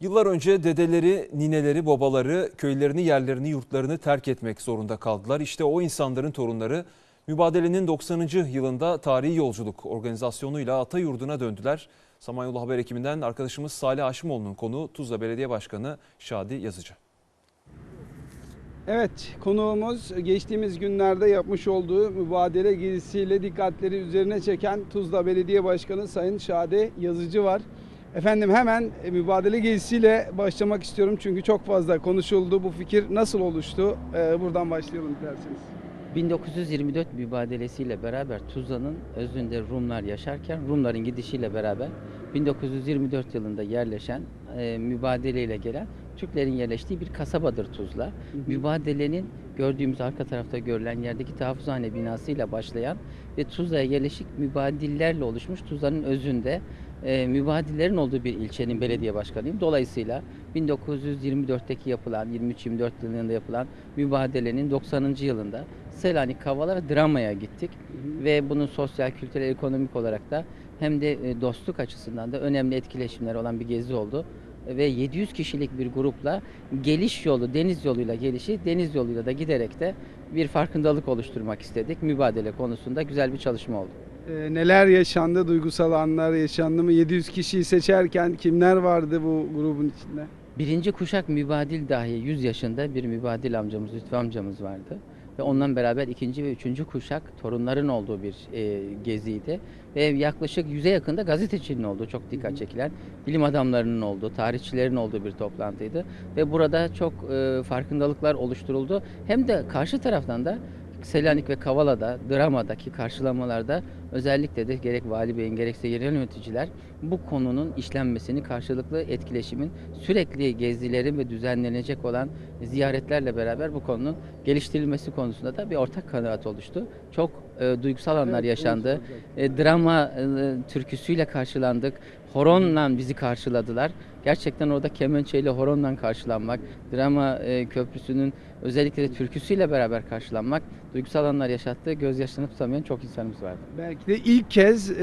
Yıllar önce dedeleri, nineleri, babaları köylerini, yerlerini, yurtlarını terk etmek zorunda kaldılar. İşte o insanların torunları mübadelenin 90. yılında tarihi yolculuk organizasyonuyla ata yurduna döndüler. Samanyolu Haber ekibinden arkadaşımız Salih Haşimoğlu'nun konuğu Tuzla Belediye Başkanı Şadi Yazıcı. Evet, konuğumuz geçtiğimiz günlerde yapmış olduğu mübadele gezisiyle dikkatleri üzerine çeken Tuzla Belediye Başkanı Sayın Şade Yazıcı var. Efendim hemen mübadele gezisiyle başlamak istiyorum çünkü çok fazla konuşuldu. Bu fikir nasıl oluştu? Ee, buradan başlayalım dilerseniz. 1924 mübadelesiyle beraber Tuzla'nın özünde Rumlar yaşarken Rumların gidişiyle beraber 1924 yılında yerleşen e, mübadeleyle gelen Türklerin yerleştiği bir kasabadır Tuzla. Mübadelenin gördüğümüz arka tarafta görülen yerdeki tahfuzhane binasıyla başlayan ve Tuzla'ya yerleşik mübadillerle oluşmuş Tuzla'nın özünde e, mübadillerin olduğu bir ilçenin belediye başkanıyım. Dolayısıyla 1924'teki yapılan, 23-24 yılında yapılan mübadelenin 90. yılında Selanik, Kavala ve Drama'ya gittik. Ve bunun sosyal, kültürel, ekonomik olarak da hem de e, dostluk açısından da önemli etkileşimler olan bir gezi oldu. Ve 700 kişilik bir grupla geliş yolu, deniz yoluyla gelişi, deniz yoluyla da giderek de bir farkındalık oluşturmak istedik. Mübadele konusunda güzel bir çalışma oldu. Ee, neler yaşandı, duygusal anlar yaşandı mı? 700 kişiyi seçerken kimler vardı bu grubun içinde? Birinci kuşak mübadil dahi 100 yaşında bir mübadil amcamız, Lütfü amcamız vardı. Ve ondan beraber ikinci ve üçüncü kuşak torunların olduğu bir e, geziydi. Ve yaklaşık yüze yakında gazetecinin olduğu çok dikkat çekilen, bilim adamlarının olduğu, tarihçilerin olduğu bir toplantıydı. Ve burada çok e, farkındalıklar oluşturuldu. Hem de karşı taraftan da Selanik ve Kavala'da, Drama'daki karşılamalarda özellikle de gerek Vali Bey'in gerekse yerel yöneticiler bu konunun işlenmesini, karşılıklı etkileşimin sürekli gezilerin ve düzenlenecek olan ziyaretlerle beraber bu konunun geliştirilmesi konusunda da bir ortak kanaat oluştu. Çok e, duygusal anlar Evet, yaşandı. E, drama e, türküsüyle karşılandık. Horonla bizi karşıladılar. Gerçekten orada kemençeyle horonla karşılanmak, drama e, köprüsünün özellikle de türküsüyle beraber karşılanmak duygusal anlar yaşattı. Gözyaşlarını tutamayan çok insanımız vardı. Belki de ilk kez e,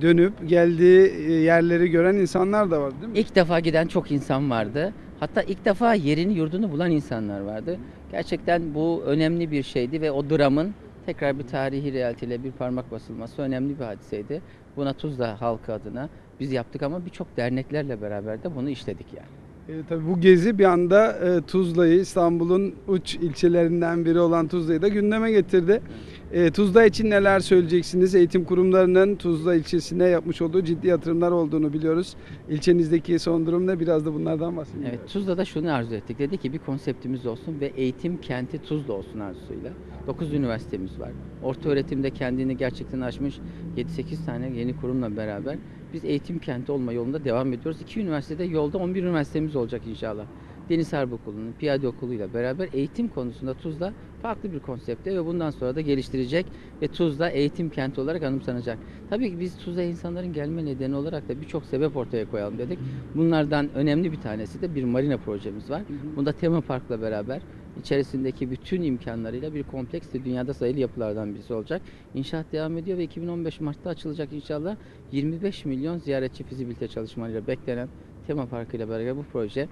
dönüp geldiği e, yerleri gören insanlar da var değil mi? İlk defa giden çok insan vardı. Hatta ilk defa yerini yurdunu bulan insanlar vardı. Gerçekten bu önemli bir şeydi ve o dramın tekrar bir tarihi realiteyle bir parmak basılması önemli bir hadiseydi. Buna Tuzla halkı adına biz yaptık ama birçok derneklerle beraber de bunu işledik yani. E, tabii bu gezi bir anda e, Tuzla'yı İstanbul'un uç ilçelerinden biri olan Tuzla'yı da gündeme getirdi. E, Tuzla için neler söyleyeceksiniz? Eğitim kurumlarının Tuzla ilçesine yapmış olduğu ciddi yatırımlar olduğunu biliyoruz. İlçenizdeki son durum ne? Biraz da bunlardan bahsedelim. Evet, Tuzla'da şunu arzu ettik. Dedi ki bir konseptimiz olsun ve eğitim kenti Tuzla olsun arzusuyla. 9 üniversitemiz var. Orta öğretimde kendini gerçekten aşmış 7-8 tane yeni kurumla beraber biz eğitim kenti olma yolunda devam ediyoruz. İki üniversitede yolda 11 üniversitemiz olacak inşallah. Deniz Harp Okulu'nun piyade okuluyla beraber eğitim konusunda Tuzla farklı bir konsepte ve bundan sonra da geliştirecek ve Tuzla eğitim kenti olarak anımsanacak. Tabii ki biz Tuzla insanların gelme nedeni olarak da birçok sebep ortaya koyalım dedik. Bunlardan önemli bir tanesi de bir marina projemiz var. Bunda tema parkla beraber içerisindeki bütün imkanlarıyla bir kompleks de dünyada sayılı yapılardan birisi olacak. İnşaat devam ediyor ve 2015 Mart'ta açılacak inşallah 25 milyon ziyaretçi fizibilite çalışmalarıyla beklenen tema parkıyla beraber bu proje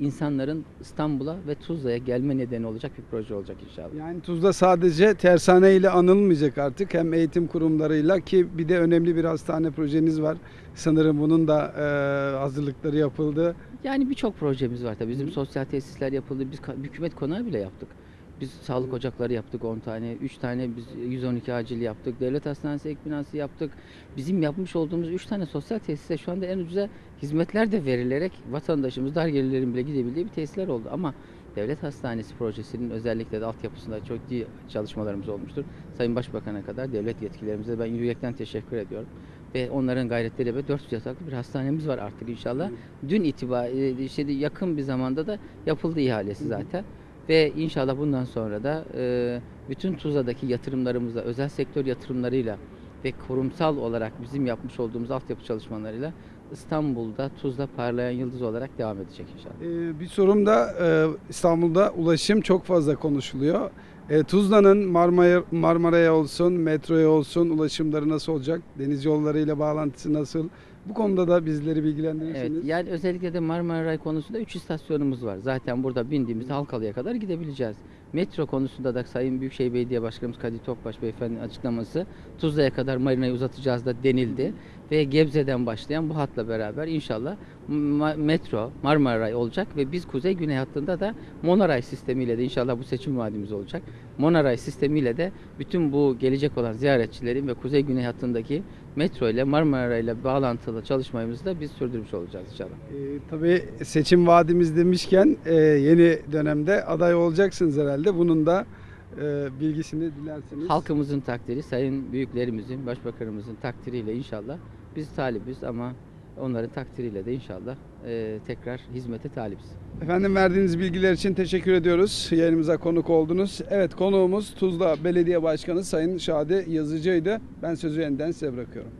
insanların İstanbul'a ve Tuzla'ya gelme nedeni olacak bir proje olacak inşallah. Yani Tuzla sadece tersane ile anılmayacak artık. Hem eğitim kurumlarıyla ki bir de önemli bir hastane projeniz var. Sanırım bunun da e, hazırlıkları yapıldı. Yani birçok projemiz var tabii. Bizim sosyal tesisler yapıldı. Biz hükümet konağı bile yaptık. Biz sağlık ocakları yaptık 10 tane, 3 tane biz 112 acil yaptık. Devlet hastanesi ek binası yaptık. Bizim yapmış olduğumuz 3 tane sosyal tesise şu anda en ucuza hizmetler de verilerek vatandaşımız dar gelirlerin bile gidebildiği bir tesisler oldu. Ama devlet hastanesi projesinin özellikle de altyapısında çok ciddi çalışmalarımız olmuştur. Sayın Başbakan'a kadar devlet yetkililerimize ben yürekten teşekkür ediyorum. Ve onların gayretleriyle ve 400 yataklı bir hastanemiz var artık inşallah. Dün itibariyle işte yakın bir zamanda da yapıldı ihalesi zaten. Ve inşallah bundan sonra da e, bütün Tuzla'daki yatırımlarımızla, özel sektör yatırımlarıyla ve kurumsal olarak bizim yapmış olduğumuz altyapı çalışmalarıyla İstanbul'da Tuzla parlayan yıldız olarak devam edecek inşallah. E, bir sorum da e, İstanbul'da ulaşım çok fazla konuşuluyor. E, Tuzla'nın Marmara, Marmara'ya olsun, metroya olsun ulaşımları nasıl olacak? Deniz yollarıyla bağlantısı nasıl? Bu konuda da bizleri bilgilendirirseniz. Evet, yani özellikle de Marmara Ray konusunda 3 istasyonumuz var. Zaten burada bindiğimizde Halkalı'ya kadar gidebileceğiz. Metro konusunda da Sayın Büyükşehir Belediye Başkanımız Kadir Topbaş Beyefendi'nin açıklaması Tuzla'ya kadar marinayı uzatacağız da denildi. Ve Gebze'den başlayan bu hatla beraber inşallah metro Marmara Ray olacak ve biz kuzey güney hattında da monoray sistemiyle de inşallah bu seçim vaadimiz olacak. Monoray sistemiyle de bütün bu gelecek olan ziyaretçilerin ve kuzey güney hattındaki metro ile Marmara Ray ile bağlantılı çalışmamızı da biz sürdürmüş olacağız inşallah. Ee, tabii seçim vaadimiz demişken e, yeni dönemde aday olacaksınız herhalde. Bunun da e, bilgisini dilerseniz. Halkımızın takdiri, sayın büyüklerimizin, başbakanımızın takdiriyle inşallah biz talibiz ama onların takdiriyle de inşallah e, tekrar hizmete talibiz. Efendim verdiğiniz bilgiler için teşekkür ediyoruz. Yayınımıza konuk oldunuz. Evet konuğumuz Tuzla Belediye Başkanı Sayın Şadi Yazıcı'ydı. Ben sözü yeniden size bırakıyorum.